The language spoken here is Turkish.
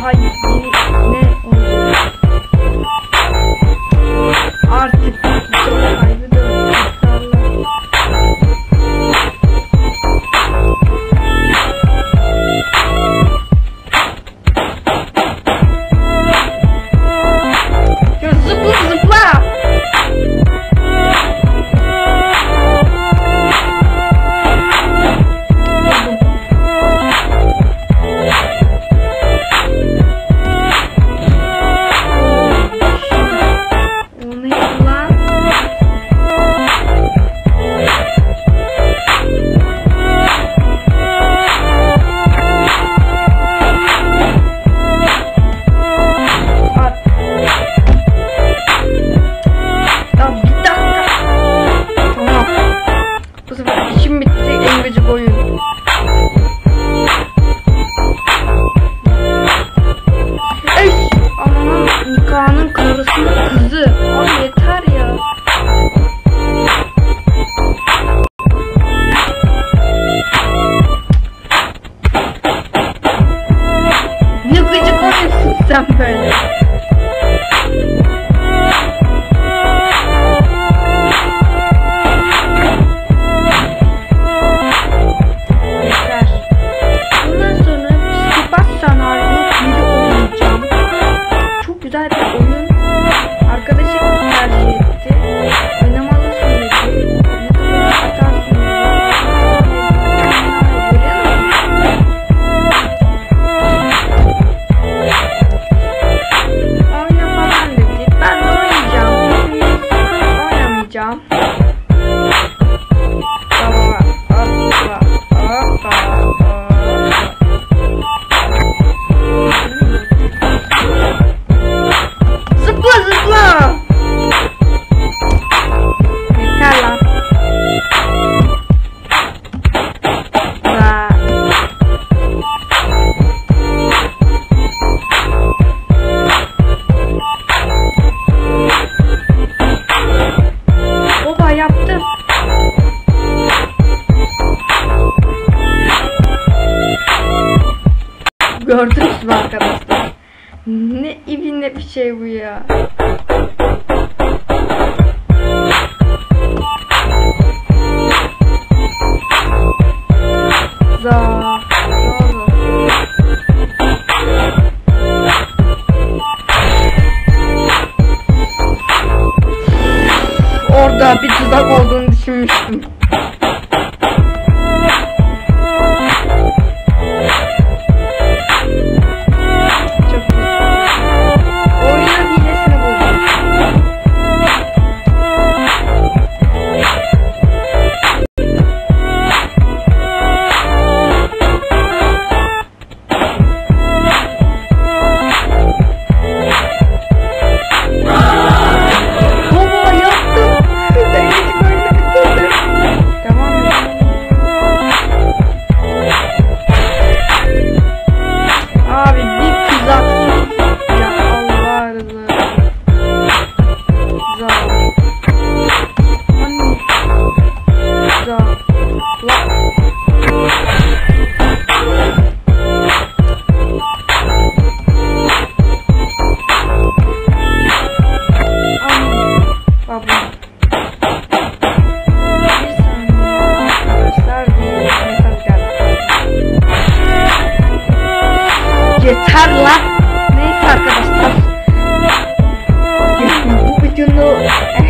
欢迎 buscar un Gördünüz mü arkadaşlar? Ne ibinle bir şey bu ya. you know.